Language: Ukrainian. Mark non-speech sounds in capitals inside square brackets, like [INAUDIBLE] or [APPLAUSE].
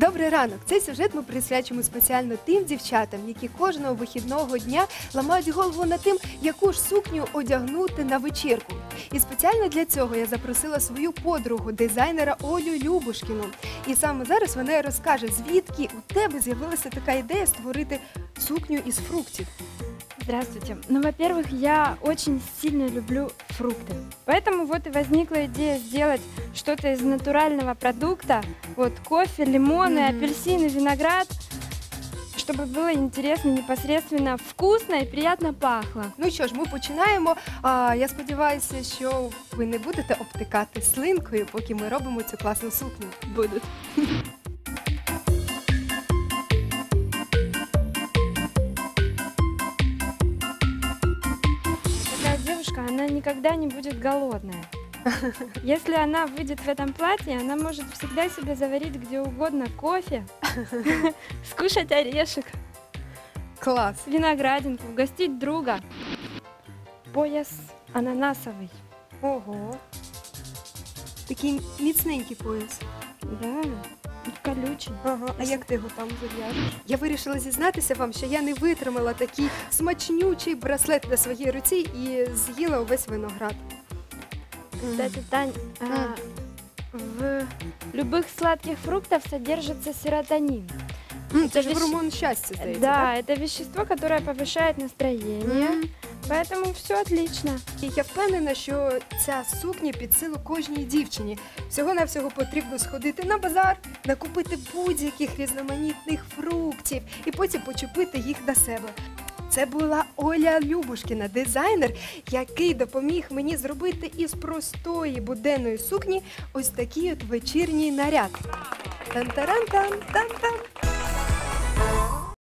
Добрий ранок. Цей сюжет ми присвячимо спеціально тим дівчатам, які кожного вихідного дня ламають голову над тим, яку ж сукню одягнути на вечірку. І спеціально для цього я запросила свою подругу, дизайнера Олю Любушкіну. І саме зараз вона розкаже, звідки у тебе з'явилася така ідея створити сукню із фруктів. Здравствуйте. Ну, во-первых, я очень сильно люблю фрукты. Поэтому вот и возникла идея сделать что-то из натурального продукта. Вот кофе, лимоны, Мгм. апельсины, виноград. Чтобы было интересно, непосредственно вкусно и приятно пахло. Ну що ж, ми починаємо. А, я сподіваюся, що ви не будете обтикати слинкою, поки ми робимо цю класну сукню. Будут. Девушка, она никогда не будет голодная. [LAUGHS] Если она выйдет в этом платье, она может всегда себе заварить где угодно кофе, [LAUGHS] скушать орешек, Клас! виноградинку, угостить друга. Пояс ананасовый. Ого. Такий міцненький пояс. Да, колючий. Ага, а як ти його там зав'яжеш? Я вирішила зізнатися вам, що я не витримала такий смачнючий браслет на своїй руці і з'їла увесь виноград. Кстати, Тань, а, в любых сладких фруктах содержится серотонин. М, це це ж віщ- гормон щастя, здається, Да, это вещество, которое повышает так? настроение. М. Поэтому все отлично. І я впевнена, що ця сукня під силу кожній дівчині. Всього-навсього потрібно сходити на базар, накупити будь-яких різноманітних фруктів і потім почепити їх на себе. Це була Оля Любушкіна, дизайнер, який допоміг мені зробити із простої буденної сукні ось такий от вечірній наряд. Тан-таран-тан, тан-тан.